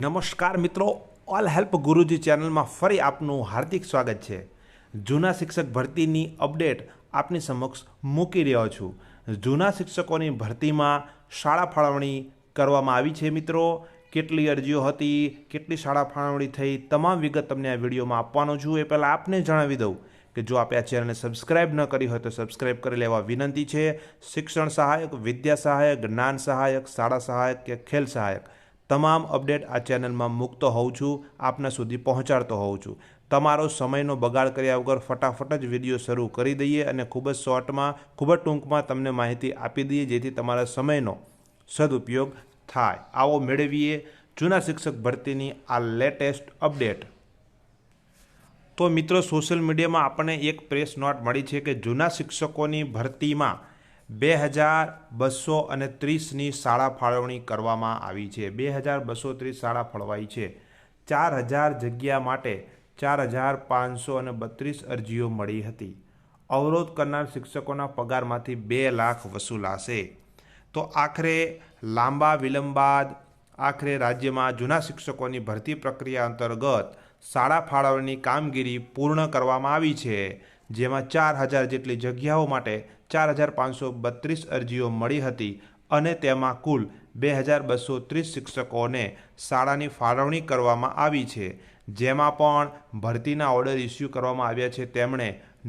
નમસ્કાર મિત્રો all help ગુરુજી ચેનલમાં ફરી આપનું હાર્દિક સ્વાગત છે. જૂના શિક્ષક ભરતીની અપડેટ આપની સમક્ષ મૂકી રહ્યો છું. જૂના શિક્ષકોની ભરતીમાં શાળા ફાળવણી કરવામાં આવી છે મિત્રો. કેટલી અરજીઓ હતી, કેટલી શાળા ફાળવણી થઈ, તમામ વિગત તમને આ વિડીયોમાં આપવાનો છું. એ પહેલાં આપને જણાવી દઉં કે જો આપે આ ચેનલને સબસ્ક્રાઇબ ન કરી હોય તો સબસ્ક્રાઇબ કરી લેવા વિનંતી છે. શિક્ષણ સહાયક, વિદ્યા સહાયક, જ્ઞાન સહાયક, શાળા સહાયક કે ખેલ સહાયક. તમામ અપડેટ આ ચેનલમાં મૂકતો હોઉં છું, આપના સુધી પહોંચાડતો હોઉં છું. તમારો સમયનો બગાડ કર્યા વગર ફટાફટ જ વીડિયો શરૂ કરી દઈએ અને ખૂબ જ શોર્ટમાં, ખૂબ જ ટૂંકમાં તમને માહિતી આપી દઈએ, જેથી તમારા સમયનો સદુપયોગ થાય. આવો મેળવીએ જૂના શિક્ષક ભરતીની આ લેટેસ્ટ અપડેટ. તો મિત્રો, સોશિયલ મીડિયામાં આપણને એક પ્રેસ નોટ મળી છે કે જૂના શિક્ષકોની ભરતીમાં બે હજાર બસો અને ત્રીસની શાળા ફાળવણી કરવામાં આવી છે. બે હજાર બસો ત્રીસ શાળા ફળવાઈ છે. ચાર હજાર જગ્યા માટે ચાર હજાર પાંચસો અને બત્રીસ અરજીઓ મળી હતી. અવરોધ કરનાર શિક્ષકોના પગારમાંથી બે લાખ વસૂલાશે. તો આખરે લાંબા વિલંબ બાદ આખરે રાજ્યમાં જૂના શિક્ષકોની ભરતી પ્રક્રિયા અંતર્ગત શાળા ફાળવણીની કામગીરી પૂર્ણ કરવામાં આવી છે. જેમાં ચાર હજાર જેટલી જગ્યાઓ માટે ચાર હજાર પાંચસો બત્રીસ અરજીઓ મળી હતી અને તેમાં કુલ બે હજાર બસો ત્રીસ શિક્ષકોને શાળાની ફાળવણી કરવામાં આવી છે. જેમાં પણ ભરતીના ઓર્ડર ઇસ્યુ કરવામાં આવ્યા છે. તેમણે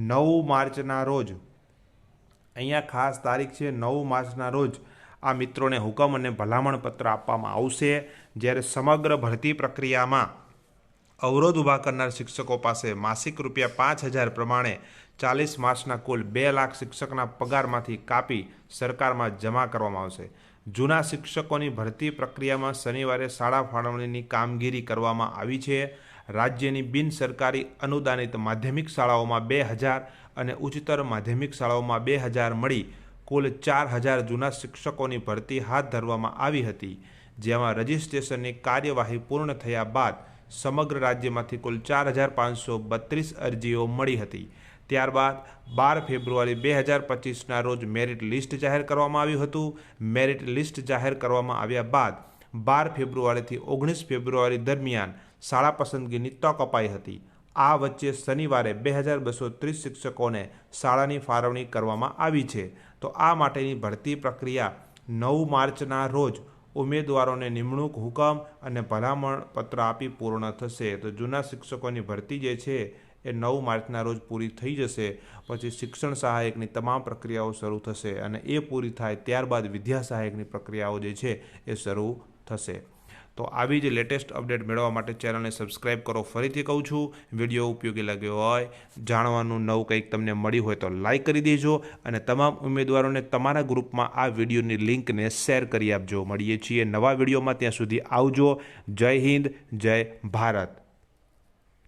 નવ માર્ચના રોજ, અહીંયા ખાસ તારીખ છે, નવ માર્ચના રોજ આ મિત્રોને હુકમ અને ભલામણ પત્ર આપવામાં આવશે. જ્યારે સમગ્ર ભરતી પ્રક્રિયામાં અવરોધ ઊભા કરનાર શિક્ષકો પાસે માસિક રૂપિયા પાંચ હજાર પ્રમાણે ચાલીસ માર્ચના કુલ બે લાખ શિક્ષકના પગારમાંથી કાપી સરકારમાં જમા કરવામાં આવશે. જૂના શિક્ષકોની ભરતી પ્રક્રિયામાં શનિવારે શાળા ફાળવણીની કામગીરી કરવામાં આવી છે. રાજ્યની બિન સરકારી અનુદાનિત માધ્યમિક શાળાઓમાં બે હજાર અને ઉચ્ચતર માધ્યમિક શાળાઓમાં બે હજાર મળી કુલ ચાર હજાર જૂના શિક્ષકોની ભરતી હાથ ધરવામાં આવી હતી, જેમાં રજિસ્ટ્રેશનની કાર્યવાહી પૂર્ણ થયા બાદ સમગ્ર રાજ્યમાંથી કુલ ચાર હજાર પાંચસો બત્રીસ અરજીઓ મળી હતી. ત્યારબાદ બાર ફેબ્રુઆરી બે હજાર પચીસના રોજ મેરિટ લિસ્ટ જાહેર કરવામાં આવ્યું હતું. મેરિટ લિસ્ટ જાહેર કરવામાં આવ્યા બાદ બાર ફેબ્રુઆરીથી ઓગણીસ ફેબ્રુઆરી દરમિયાન શાળા પસંદગીની તક અપાઈ હતી. આ વચ્ચે શનિવારે બે હજાર બસો ત્રીસ શિક્ષકોને શાળાની ફાળવણી કરવામાં આવી છે. તો આ માટેની ભરતી પ્રક્રિયા નવ માર્ચના રોજ ઉમેદવારોને નિમણૂક હુકમ અને ભલામણ પત્ર આપી પૂર્ણ થશે. તો જૂના શિક્ષકોની ભરતી જે છે એ નવ માર્ચના રોજ પૂરી થઈ જશે. પછી શિક્ષણ સહાયકની તમામ પ્રક્રિયાઓ શરૂ થશે અને એ પૂરી થાય ત્યારબાદ વિદ્યા સહાયકની પ્રક્રિયાઓ જે છે એ શરૂ થશે. તો આવી જ લેટેસ્ટ અપડેટ મેળવવા માટે ચેનલને સબસ્ક્રાઇબ કરો. ફરીથી કહું છું, વીડિયો ઉપયોગી લાગ્યો હોય, જાણવાનું નવું કંઈક તમને મળ્યું હોય તો લાઈક કરી દેજો અને તમામ ઉમેદવારોને તમારા ગ્રુપમાં આ વિડીયોની લિંકને શેર કરી આપજો. મળીએ છીએ નવા વિડીયોમાં, ત્યાં સુધી આવજો. જય હિન્દ, જય ભારત.